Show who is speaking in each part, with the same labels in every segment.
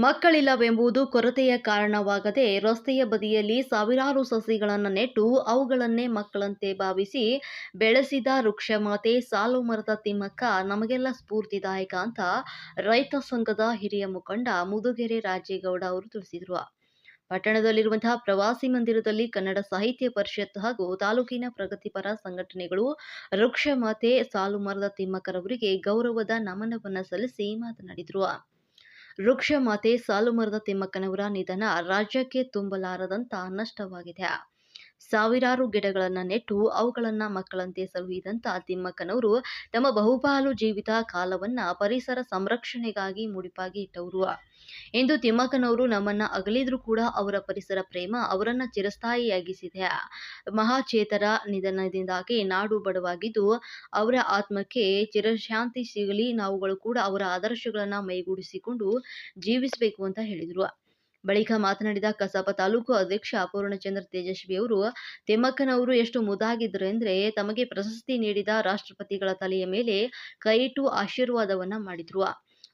Speaker 1: ಮಕ್ಕಳಿಲ್ಲವೆಂಬುದು ಕೊರತೆಯ ಕಾರಣವಾಗದೆ ರಸ್ತೆಯ ಬದಿಯಲ್ಲಿ ಸಾವಿರಾರು ಸಸಿಗಳನ್ನು ನೆಟ್ಟು ಅವುಗಳನ್ನೇ ಮಕ್ಕಳಂತೆ ಭಾವಿಸಿ ಬೆಳೆಸಿದ ವೃಕ್ಷಮಾತೆ ಸಾಲು ಮರದ ತಿಮ್ಮಕ್ಕ ನಮಗೆಲ್ಲ ಸ್ಫೂರ್ತಿದಾಯಕ ಅಂತ ರೈತ ಸಂಘದ ಹಿರಿಯ ಮುಖಂಡ ಮುದುಗೆರೆ ರಾಜೇಗೌಡ ಅವರು ತಿಳಿಸಿದರು. ಪಟ್ಟಣದಲ್ಲಿರುವಂತಹ ಪ್ರವಾಸಿ ಮಂದಿರದಲ್ಲಿ ಕನ್ನಡ ಸಾಹಿತ್ಯ ಪರಿಷತ್ ಹಾಗೂ ತಾಲೂಕಿನ ಪ್ರಗತಿಪರ ಸಂಘಟನೆಗಳು ವೃಕ್ಷಮಾತೆ ಸಾಲು ಮರದ ತಿಮ್ಮಕ್ಕರವರಿಗೆ ಗೌರವದ ನಮನವನ್ನು ಸಲ್ಲಿಸಿ ಮಾತನಾಡಿದರು. ವೃಕ್ಷ ಮಾತೆ ಸಾಲು ಮರದ ತಿಮ್ಮಕ್ಕನವರ ನಿಧನ ರಾಜ್ಯಕ್ಕೆ ತುಂಬಲಾರದಂತ ನಷ್ಟವಾಗಿದೆ. ಸಾವಿರಾರು ಗಿಡಗಳನ್ನು ನೆಟ್ಟು ಅವುಗಳನ್ನು ಮಕ್ಕಳಂತೆ ಸಲುಹಿದಂತ ತಿಮ್ಮಕ್ಕನವರು ತಮ್ಮ ಬಹುಪಾಲು ಜೀವಿತ ಕಾಲವನ್ನ ಪರಿಸರ ಸಂರಕ್ಷಣೆಗಾಗಿ ಮುಡಿಪಾಗಿ ಇಟ್ಟವರು. ಎಂದು ತಿಮ್ಮಕ್ಕನವರು ನಮ್ಮನ್ನ ಅಗಲಿದ್ರೂ ಕೂಡ ಅವರ ಪರಿಸರ ಪ್ರೇಮ ಅವರನ್ನ ಚಿರಸ್ಥಾಯಿಯಾಗಿಸಿದೆ. ಮಹಾಚೇತರ ನಿಧನದಿಂದಾಗಿ ನಾಡು ಬಡವಾಗಿದ್ದು, ಅವರ ಆತ್ಮಕ್ಕೆ ಚಿರಶಾಂತಿ ಸಿಗಲಿ, ನಾವುಗಳು ಕೂಡ ಅವರ ಆದರ್ಶಗಳನ್ನ ಮೈಗೂಡಿಸಿಕೊಂಡು ಜೀವಿಸಬೇಕು ಅಂತ ಹೇಳಿದರು. ಬಳಿಕ ಮಾತನಾಡಿದ ಕಸಾಪ ತಾಲೂಕು ಅಧ್ಯಕ್ಷ ಪೂರ್ಣಚಂದ್ರ ತೇಜಸ್ವಿ ಅವರು ತಿಮ್ಮಕ್ಕನವರು ಎಷ್ಟು ಮುದಾಗಿದ್ರು ಅಂದ್ರೆ ತಮಗೆ ಪ್ರಶಸ್ತಿ ನೀಡಿದ ರಾಷ್ಟ್ರಪತಿಗಳ ತಲೆಯ ಮೇಲೆ ಕೈಯಿಟ್ಟು ಆಶೀರ್ವಾದವನ್ನ ಮಾಡಿದ್ರು.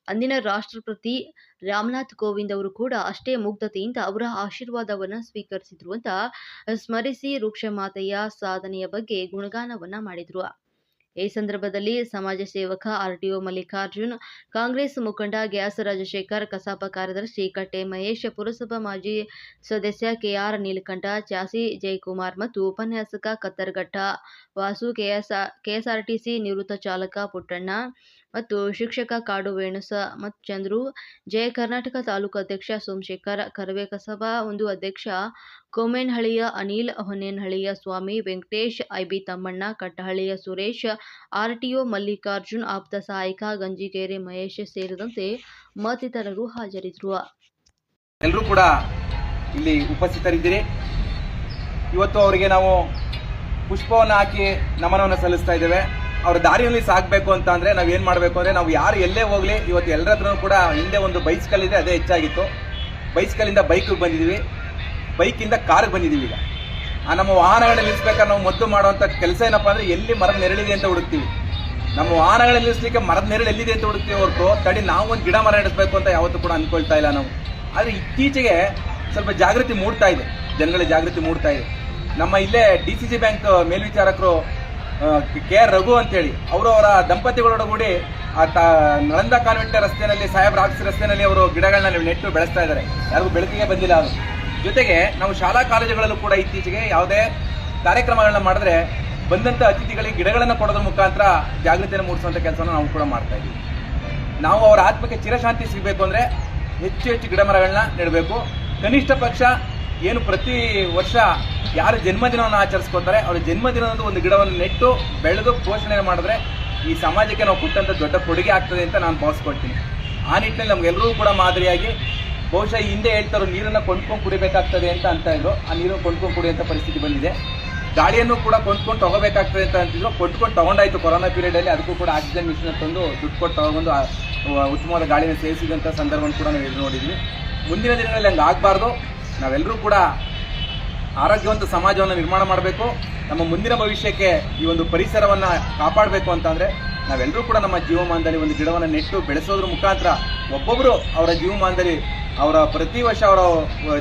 Speaker 1: ಅಂದಿನ ರಾಷ್ಟ್ರಪತಿ ರಾಮನಾಥ್ ಕೋವಿಂದ್ ಅವರು ಕೂಡ ಅಷ್ಟೇ ಮುಗ್ಧತೆಯಿಂದ ಅವರ ಆಶೀರ್ವಾದವನ್ನ ಸ್ವೀಕರಿಸಿದ್ರು ಅಂತ ಸ್ಮರಿಸಿ ವೃಕ್ಷಮಾತೆಯ ಸಾಧನೆಯ ಬಗ್ಗೆ ಗುಣಗಾನವನ್ನ ಮಾಡಿದ್ರು. ಈ ಸಂದರ್ಭದಲ್ಲಿ ಸಮಾಜ ಸೇವಕ ಆರ್ಟಿಒ ಮಲ್ಲಿಕಾರ್ಜುನ್, ಕಾಂಗ್ರೆಸ್ ಮುಖಂಡ ಗ್ಯಾಸ್ ರಾಜಶೇಖರ್, ಕಸಾಪ ಕಾರ್ಯದರ್ಶಿ ಕಟ್ಟೆ ಮಹೇಶ್ ಪುರಸಭಾ ಮಾಜಿ ಸದಸ್ಯ ಕೆಆರ್ ನೀಲಕಂಠ, ಚಾಸಿ ಜಯಕುಮಾರ್ ಮತ್ತು ಉಪನ್ಯಾಸಕ ಕತ್ತರ್ಘಟ್ಟ ವಾಸು ಕೆಎಸ್, ಕೆಎಸ್ಆರ್ಟಿಸಿ ನಿವೃತ್ತ ಚಾಲಕ ಪುಟ್ಟಣ್ಣ ಮತ್ತು ಶಿಕ್ಷಕ ಕಾಡು ವೇಣುಸ ಮತ್ತು ಚಂದ್ರು ಜಯ ಕರ್ನಾಟಕ ತಾಲೂಕು ಅಧ್ಯಕ್ಷ ಸೋಮಶೇಖರ್ ಕರವೇ ಕಸಬಾ ಒಂದು ಅಧ್ಯಕ್ಷ ಕೋಮೇನಹಳ್ಳಿಯ ಅನಿಲ್ ಹೊನ್ನೇನಹಳ್ಳಿಯ ಸ್ವಾಮಿ, ವೆಂಕಟೇಶ್ ಐಬಿ ತಮ್ಮಣ್ಣ, ಕಟ್ಟಹಳ್ಳಿಯ ಸುರೇಶ್, ಆರ್ಟಿಒ ಮಲ್ಲಿಕಾರ್ಜುನ್, ಆಪ್ತ ಸಹಾಯಕ ಗಂಜಿಗೇರಿ ಮಹೇಶ್ ಸೇರಿದಂತೆ ಮತ್ತಿತರರು ಹಾಜರಿದ್ದರು.
Speaker 2: ಎಲ್ಲರೂ ಕೂಡ ಇಲ್ಲಿ ಉಪಸ್ಥಿತರಿದ್ದೀರಿ. ಇವತ್ತು ಅವರಿಗೆ ನಾವು ಪುಷ್ಪವನ್ನು ಹಾಕಿ ನಮನವನ್ನು ಸಲ್ಲಿಸ್ತಾ ಇದ್ದೇವೆ. ಅವ್ರ ದಾರಿಯಲ್ಲಿ ಸಾಗಬೇಕು ಅಂತ ಅಂದ್ರೆ ನಾವು ಏನು ಮಾಡಬೇಕು ಅಂದ್ರೆ ನಾವು ಯಾರು ಎಲ್ಲೇ ಹೋಗ್ಲಿ, ಇವತ್ತು ಎಲ್ಲರ ಕೂಡ ಹಿಂದೆ ಒಂದು ಬೈಸ್ಕಲ್ ಇದೆ, ಅದೇ ಹೆಚ್ಚಾಗಿತ್ತು. ಬೈಸ್ಕಲ್ಲಿಂದ ಬೈಕಿಗೆ ಬಂದಿದ್ದೀವಿ ಬೈಕಿಂದ ಕಾರ್ಗೆ ಬಂದಿದ್ದೀವಿ ಈಗ. ಆ ನಮ್ಮ ವಾಹನಗಳನ್ನ ನಿಲ್ಲಿಸ್ಬೇಕಾದ್ರೆ ನಾವು ಮದ್ದು ಮಾಡುವಂಥ ಕೆಲಸ ಏನಪ್ಪ ಅಂದ್ರೆ ಎಲ್ಲಿ ಮರದ ನೆರಳಿದೆ ಅಂತ ಹುಡುಕ್ತೀವಿ. ನಮ್ಮ ವಾಹನಗಳನ್ನ ನಿಲ್ಲಿಸ್ಲಿಕ್ಕೆ ಮರದ ನೆರಳು ಎಲ್ಲಿದೆ ಅಂತ ಹುಡುಕ್ತೀವಿ ಹೊರತು, ತಡಿ ನಾವು ಒಂದು ಗಿಡ ಮರ ನಡೆಸ್ಬೇಕು ಅಂತ ಯಾವತ್ತೂ ಕೂಡ ಅನ್ಕೊಳ್ತಾ ಇಲ್ಲ ನಾವು. ಆದರೆ ಇತ್ತೀಚೆಗೆ ಸ್ವಲ್ಪ ಜಾಗೃತಿ ಮೂಡ್ತಾ ಇದೆ. ಜನಗಳ ಜಾಗೃತಿ ಮೂಡ್ತಾ ಇದೆ. ನಮ್ಮ ಇಲ್ಲೇ ಡಿ ಸಿ ಸಿ ಬ್ಯಾಂಕ್ ಮೇಲ್ವಿಚಾರಕರು ಕೆ ಆರ್ ರಘು ಅಂತೇಳಿ. ಅವರು ಅವರ ದಂಪತಿಗಳೊಡಗೂಡಿ ಆ ತ, ನಳಂದ ಕಾನ್ವೆಂಟ್ ರಸ್ತೆಯಲ್ಲಿ ಸಾಹೇಬ್ ರಾಕ್ಸ್ ರಸ್ತೆಯಲ್ಲಿ ಅವರು ಗಿಡಗಳನ್ನ ನೆಟ್ಟು ಬೆಳೆಸ್ತಾ ಇದ್ದಾರೆ. ಯಾರಿಗೂ ಬೆಳಕಿಗೆ ಬಂದಿಲ್ಲ ಅದು. ಜೊತೆಗೆ ನಾವು ಶಾಲಾ ಕಾಲೇಜುಗಳಲ್ಲೂ ಕೂಡ ಇತ್ತೀಚೆಗೆ ಯಾವುದೇ ಕಾರ್ಯಕ್ರಮಗಳನ್ನ ಮಾಡಿದ್ರೆ ಬಂದಂಥ ಅತಿಥಿಗಳಿಗೆ ಗಿಡಗಳನ್ನು ಕೊಡೋದ್ರ ಮುಖಾಂತರ ಜಾಗೃತಿಯನ್ನು ಮೂಡಿಸುವಂಥ ಕೆಲಸವನ್ನು ನಾವು ಕೂಡ ಮಾಡ್ತಾ ಇದ್ದೀವಿ. ನಾವು ಅವರ ಆತ್ಮಕ್ಕೆ ಚಿರಶಾಂತಿ ಸಿಗಬೇಕು ಅಂದರೆ ಹೆಚ್ಚು ಹೆಚ್ಚು ಗಿಡ ಮರಗಳನ್ನ ನೆಡಬೇಕು. ಕನಿಷ್ಠ ಪಕ್ಷ ಏನು ಪ್ರತಿ ವರ್ಷ ಯಾರು ಜನ್ಮದಿನವನ್ನು ಆಚರಿಸ್ಕೊತಾರೆ ಅವರ ಜನ್ಮದಿನದಂದು ಒಂದು ಗಿಡವನ್ನು ನೆಟ್ಟು ಬೆಳೆದು ಪೋಷಣೆ ಮಾಡಿದ್ರೆ ಈ ಸಮಾಜಕ್ಕೆ ನಾವು ಕೊಟ್ಟಂಥ ದೊಡ್ಡ ಕೊಡುಗೆ ಆಗ್ತದೆ ಅಂತ ನಾನು ಭಾವಿಸ್ಕೊಳ್ತೀನಿ. ಆ ನಿಟ್ಟಿನಲ್ಲಿ ನಮಗೆಲ್ಲರೂ ಕೂಡ ಮಾದರಿಯಾಗಿ ಬಹುಶಃ ಹಿಂದೆ ಹೇಳ್ತಾರೋ ನೀರನ್ನು ಕೊಂಡ್ಕೊಂಡು ಕುಡಿಬೇಕಾಗ್ತದೆ ಅಂತ ಅಂತ ಇದ್ರು. ಆ ನೀರನ್ನು ಕೊಂಡ್ಕೊಂಡು ಕುಡಿಯುವಂಥ ಪರಿಸ್ಥಿತಿ ಬಂದಿದೆ. ಗಾಳಿಯನ್ನು ಕೂಡ ಕೊಂಡ್ಕೊಂಡು ತಗೋಬೇಕಾಗ್ತದೆ ಅಂತ ಅಂತಿದ್ರು. ಕೊಂಡ್ಕೊಂಡು ತಗೊಂಡಾಯ್ತು ಕೊರೋನಾ ಪೀರಿಯಡಲ್ಲಿ, ಅದಕ್ಕೂ ಕೂಡ ಆಕ್ಸಿಜನ್ ಮಿಷನ್ ತಂದು ದುಡ್ಡು ಕೊಟ್ಟು ತಗೊಂಡು ಉತ್ತಮವಾದ ಗಾಳಿನ ಸೇವಿಸಿದಂಥ ಸಂದರ್ಭವನ್ನು ಕೂಡ ನಾವು ಎದುರು ನೋಡಿದ್ವಿ. ಮುಂದಿನ ದಿನಗಳಲ್ಲಿ ಹಂಗೆ ಆಗಬಾರ್ದು ನಾವೆಲ್ಲರೂ ಕೂಡ ಆರೋಗ್ಯವಂತ ಸಮಾಜವನ್ನು ನಿರ್ಮಾಣ ಮಾಡಬೇಕು. ನಮ್ಮ ಮುಂದಿನ ಭವಿಷ್ಯಕ್ಕೆ ಈ ಒಂದು ಪರಿಸರವನ್ನು ಕಾಪಾಡಬೇಕು ಅಂತಂದರೆ ನಾವೆಲ್ಲರೂ ಕೂಡ ನಮ್ಮ ಜೀವಮಾನದಲ್ಲಿ ಒಂದು ಗಿಡವನ್ನು ನೆಟ್ಟು ಬೆಳೆಸೋದ್ರ ಮುಖಾಂತರ ಒಬ್ಬೊಬ್ಬರು ಅವರ ಜೀವಮಾನದಲ್ಲಿ ಅವರ ಪ್ರತಿ ವರ್ಷ ಅವರ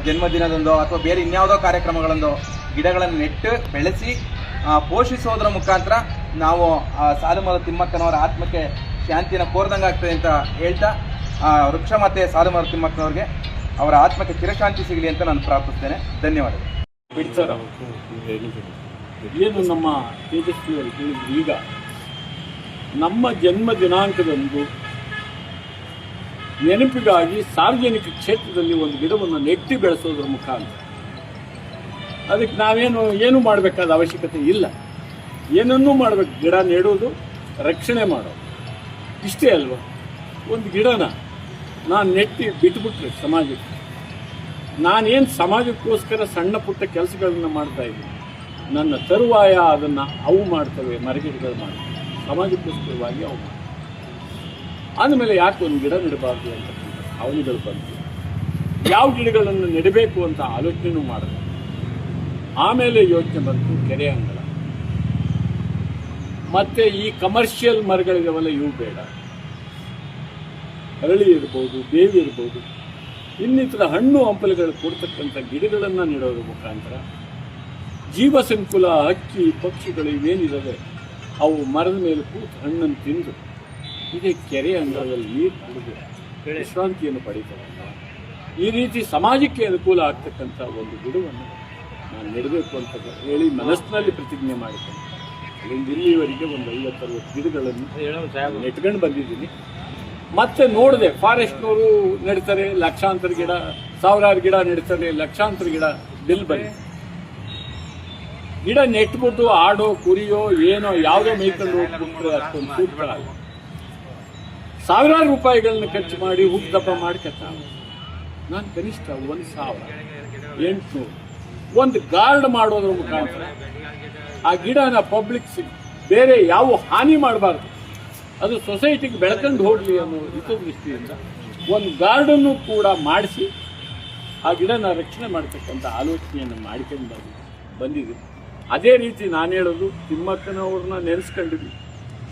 Speaker 2: ಜನ್ಮದಿನದಂದೋ ಅಥವಾ ಬೇರೆ ಇನ್ಯಾವುದೋ ಕಾರ್ಯಕ್ರಮಗಳಂದೋ ಗಿಡಗಳನ್ನು ನೆಟ್ಟು ಬೆಳೆಸಿ ಪೋಷಿಸೋದ್ರ ಮುಖಾಂತರ ನಾವು ಸಾಲುಮರ ತಿಮ್ಮಕ್ಕನವರ ಆತ್ಮಕ್ಕೆ ಶಾಂತಿಯನ್ನು ಕೋರ್ದಂಗೆ ಆಗ್ತದೆ ಅಂತ ಹೇಳ್ತಾ ವೃಕ್ಷ ಮತ್ತೆ ಸಾಲುಮರ ತಿಮ್ಮಕ್ಕನವ್ರಿಗೆ ಅವರ ಆತ್ಮಕ್ಕೆ ಚಿರಶಾಂತಿ ಸಿಗಲಿ ಅಂತ ನಾನು ಪ್ರಾರ್ಥಿಸ್ತೇನೆ. ಧನ್ಯವಾದಗಳು.
Speaker 3: ಏನು ನಮ್ಮ ತೇಜಸ್ವಿಯವರು ಈಗ? ನಮ್ಮ ಜನ್ಮ ದಿನಾಂಕದಂದು ನೆನಪಿಗಾಗಿ ಸಾರ್ವಜನಿಕ ಕ್ಷೇತ್ರದಲ್ಲಿ ಒಂದು ಗಿಡವನ್ನು ನೆಟ್ಟಿ ಬೆಳೆಸೋದ್ರ ಮುಖಾಂತರ. ಅದಕ್ಕೆ ನಾವೇನು, ಏನು ಮಾಡಬೇಕಾದ ಅವಶ್ಯಕತೆ ಇಲ್ಲ. ಏನನ್ನೂ ಮಾಡಬೇಕು. ಗಿಡ ನೆಡೋದು ರಕ್ಷಣೆ ಮಾಡೋದು. ಇಷ್ಟೇ ಅಲ್ವಾ? ಒಂದು ಗಿಡನ ನಾನು ನೆಟ್ಟಿ ಬಿಟ್ಬಿಟ್ರೆ ಸಮಾಜಕ್ಕೆ. ನಾನೇನು ಸಮಾಜಕ್ಕೋಸ್ಕರ ಸಣ್ಣ ಪುಟ್ಟ ಕೆಲಸಗಳನ್ನು ಮಾಡ್ತಾ ಇದ್ದೀನಿ. ನನ್ನ ತರುವಾಯ ಅದನ್ನು ಅವು ಮಾಡ್ತವೆ, ಮರಗಿಡಗಳು ಮಾಡ್ತವೆ. ಸಮಾಜಕ್ಕೋಸ್ಕರವಾಗಿ ಅವು ಮಾಡ್ತವೆ. ಆದಮೇಲೆ ಯಾಕೆ ಒಂದು ಗಿಡ ನೆಡಬಾರ್ದು ಅಂತ ಅವನಿಗಳು ಬಂತು ಯಾವ ಗಿಡಗಳನ್ನು ನೆಡಬೇಕು ಅಂತ ಆಲೋಚನೆನೂ ಮಾಡಿದೆ ಆಮೇಲೆ ಯೋಚನೆ ಬಂತು ಕೆರೆ ಅಂಗಳ. ಮತ್ತೆ ಈ ಕಮರ್ಷಿಯಲ್ ಮರಗಳಿದಾವಲ್ಲ, ಇವು ಬೇಡ. ಅರಳಿ ಇರ್ಬೋದು ಬೇವಿ ಇರ್ಬೋದು ಇನ್ನಿತರ ಹಣ್ಣು ಹಂಪಲುಗಳು ಕೊಡ್ತಕ್ಕಂಥ ಗಿಡಗಳನ್ನು ನೀಡೋದ್ರ ಮುಖಾಂತರ ಜೀವ ಸಂಕುಲ ಹಕ್ಕಿ ಪಕ್ಷಿಗಳು ಇವೇನಿದ್ದಾವೆ ಅವು ಮರದ ಮೇಲೆ ಕೂತು ಹಣ್ಣನ್ನು ತಿಂದು ಇದೇ ಕೆರೆ ಅಂಗಳದಲ್ಲಿ ನೀರು ಕುಡಿದು ವಿಶ್ರಾಂತಿಯನ್ನು ಪಡೀತವೆ ಈ ರೀತಿ ಸಮಾಜಕ್ಕೆ ಅನುಕೂಲ ಆಗ್ತಕ್ಕಂಥ ಒಂದು ಗಿಡವನ್ನು ನಾನು ನೆಡಬೇಕು ಅಂತ ಹೇಳಿ ಮನಸ್ಸಿನಲ್ಲಿ ಪ್ರತಿಜ್ಞೆ ಮಾಡಿದ್ದೇನೆ. ಅಲ್ಲಿಂದ ಇಲ್ಲಿವರೆಗೆ ಒಂದು ಐವತ್ತರವತ್ತು ಗಿಡಗಳನ್ನು ನೆಟ್ಕೊಂಡು ಬಂದಿದ್ದೀನಿ. ಮತ್ತೆ ನೋಡಿದೆ. ಫಾರೆಸ್ಟ್ನವರು ನೆಡ್ತಾರೆ, ಲಕ್ಷಾಂತರ ಗಿಡ, ಸಾವಿರಾರು ಗಿಡ ನೆಡ್ತಾರೆ, ಲಕ್ಷಾಂತರ ಗಿಡ ಬಿಲ್ ಬನ್ನಿ ಗಿಡ ನೆಟ್ಬಿಟ್ಟು ಆಡೋ, ಕುರಿಯೋ, ಏನೋ, ಯಾವುದೋ ಮೇಯ್ಕೊಂಡು ಅಷ್ಟೊಂದು ಅಲ್ಲ. ಸಾವಿರಾರು ರೂಪಾಯಿಗಳನ್ನ ಖರ್ಚು ಮಾಡಿ ಹುಟ್ಟದಪ್ಪ ಮಾಡ್ಕೊತ ನಾನು ಕನಿಷ್ಠ ಒಂದು ಸಾವಿರ, ಎಂಟುನೂರು, ಒಂದು ಗಾರ್ಡ್ ಮಾಡೋದ್ರ ಮುಖಾಂತರ ಆ ಗಿಡನ ಪಬ್ಲಿಕ್ ಬೇರೆ ಯಾವ ಹಾನಿ ಮಾಡಬಾರ್ದು. ಅದು ಸೊಸೈಟಿಗೆ ಬೆಳ್ಕೊಂಡು ಹೋಗಲಿ ಅನ್ನೋ ಹಿತದೃಷ್ಟಿಯಿಂದ ಒಂದು ಗಾರ್ಡನ್ನು ಕೂಡ ಮಾಡಿಸಿ ಆ ಗಿಡನ ರಕ್ಷಣೆ ಮಾಡ್ತಕ್ಕಂಥ ಆಲೋಚನೆಯನ್ನು ಮಾಡ್ಕೊಂಡು ಬಂದು ಬಂದಿದೆ. ಅದೇ ರೀತಿ ನಾನು ಹೇಳೋದು, ತಿಮ್ಮಕ್ಕನವ್ರನ್ನ ನೆನೆಸ್ಕೊಂಡಿದ್ವಿ.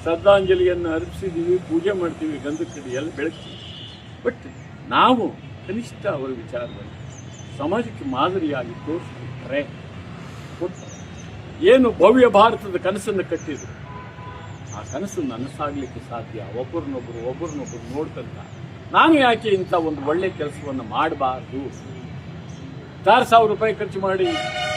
Speaker 3: ಶ್ರದ್ಧಾಂಜಲಿಯನ್ನು ಅರ್ಪಿಸಿದ್ದೀವಿ ಪೂಜೆ ಮಾಡ್ತೀವಿ, ಗಂಧದ ಕಡೆ ಎಲ್ಲ ಬೆಳಗ್ತೀವಿ. ಬಟ್ ನಾವು ಕನಿಷ್ಠ ಅವರ ವಿಚಾರದಲ್ಲಿ ಸಮಾಜಕ್ಕೆ ಮಾದರಿಯಾಗಿ ತೋರಿಸ್ಬಿಟ್ರೆ ಕೊಟ್ಟು ಏನು ಭವ್ಯ ಭಾರತದ ಕನಸನ್ನು ಕಟ್ಟಿದ್ರು. ಕನಸು ನನಸಾಗಲಿಕ್ಕೆ ಸಾಧ್ಯ. ಒಬ್ಬರನ್ನೊಬ್ಬರು ಒಬ್ಬರನ್ನೊಬ್ಬರು ನೋಡ್ತಂತ ನಾನು ಯಾಕೆ ಇಂಥ ಒಂದು ಒಳ್ಳೆ ಕೆಲಸವನ್ನು ಮಾಡಬಾರ್ದು? ಚಾರು ಸಾವಿರ ರೂಪಾಯಿ ಖರ್ಚು ಮಾಡಿ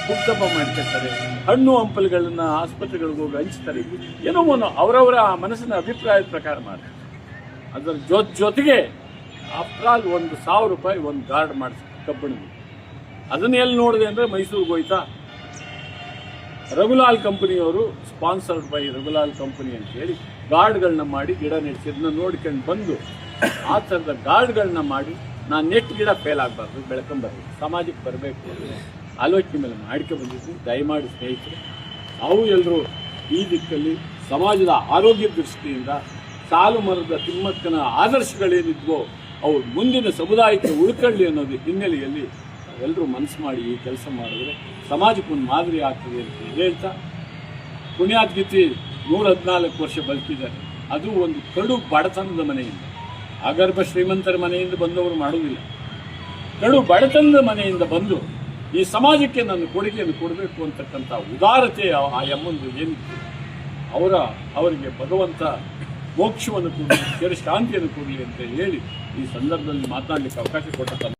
Speaker 3: ಹುಟ್ಟಪ್ಪ ಮಾಡ್ತಿರ್ತಾರೆ. ಹಣ್ಣು ಹಂಪಲುಗಳನ್ನ ಆಸ್ಪತ್ರೆಗಳಿಗೆ ಹೋಗಿ ಹಂಚ್ತಾರೆ. ಏನೋ ಒಂದು ಅವರವರ ಮನಸ್ಸಿನ ಅಭಿಪ್ರಾಯದ ಪ್ರಕಾರ ಮಾಡ್ತಾರೆ. ಅದರ ಜೊತೆ ಜೊತೆಗೆ ಆಫ್ಟರ್ ಒಂದು ಸಾವಿರ ರೂಪಾಯಿ ಒಂದು ಗಾರ್ಡ್ ಮಾಡಿಸ್ ಕಬ್ಬಣದ ಅದನ್ನ ಎಲ್ಲಿ ನೋಡಿದೆ ಅಂದರೆ ಮೈಸೂರಿಗೆ ಹೋಯ್ತಾ? ರಘುಲಾಲ್ ಕಂಪನಿಯವರು ಸ್ಪಾನ್ಸರ್ಡ್ ಬೈ ರಘುಲಾಲ್ ಕಂಪನಿ ಅಂತ ಹೇಳಿ ಗಾರ್ಡ್ಗಳನ್ನ ಮಾಡಿ ಗಿಡ ನೆಡ್ಸಿ ಅದನ್ನ ನೋಡ್ಕೊಂಡು ಬಂದು ಆ ಥರದ ಗಾರ್ಡ್ಗಳನ್ನ ಮಾಡಿ ನಾನು ನೆಟ್ ಗಿಡ ಫೇಲ್ ಆಗಬಾರ್ದು ಬೆಳ್ಕೊಂಬರ್ಬೇಕು ಸಮಾಜಕ್ಕೆ ಬರಬೇಕು ಆಲೋಚನೆ ಮೇಲೆ ಮಾಡ್ಕೊ ಬಂದಿದ್ದೀನಿ ದಯಮಾಡಿ ಸ್ನೇಹಿತರು, ನಾವು ಎಲ್ಲರೂ ಈ ದಿಕ್ಕಲ್ಲಿ ಸಮಾಜದ ಆರೋಗ್ಯ ದೃಷ್ಟಿಯಿಂದ ಸಾಲು ಮರದ ತಿಮ್ಮಕ್ಕನ ಆದರ್ಶಗಳೇನಿದ್ವೋ ಅವು ಮುಂದಿನ ಸಮುದಾಯಕ್ಕೆ ಉಳ್ಕೊಳ್ಳಿ ಅನ್ನೋದು ಹಿನ್ನೆಲೆಯಲ್ಲಿ ಎಲ್ಲರೂ ಮನಸ್ಸು ಮಾಡಿ ಈ ಕೆಲಸ ಮಾಡಿದ್ರೆ ಸಮಾಜಕ್ಕೊಂದು ಮಾದರಿ ಆಗ್ತದೆ ಅಂತ ಹೇಳ್ತಾ ಪುಣ್ಯಾದ್ಗತಿ ನೂರ ಹದಿನಾಲ್ಕು ವರ್ಷ ಬದುಕಿದ್ದಾರೆ ಅದು ಒಂದು ಕಡು ಬಡತನದ ಮನೆಯಿಂದ, ಅಗರ್ಭ ಶ್ರೀಮಂತರ ಮನೆಯಿಂದ ಬಂದವರು ಮಾಡುವುದಿಲ್ಲ. ಕಡು ಬಡತನದ ಮನೆಯಿಂದ ಬಂದು ಈ ಸಮಾಜಕ್ಕೆ ನನ್ನ ಕೊಡುಗೆಯನ್ನು ಕೊಡಬೇಕು ಅಂತಕ್ಕಂಥ ಉದಾರತೆ ಆ- ಎಮ್ಮಂದು ಏನಿತ್ತು? ಅವರ, ಅವರಿಗೆ ಭಗವಂತ ಮೋಕ್ಷವನ್ನು ಕೊಡಲಿ ಶಾಂತಿಯನ್ನು ಕೊಡಲಿ ಅಂತ ಹೇಳಿ ಈ ಸಂದರ್ಭದಲ್ಲಿ ಮಾತನಾಡಲಿಕ್ಕೆ ಅವಕಾಶ ಕೊಟ್ಟ ತಮ್ಮ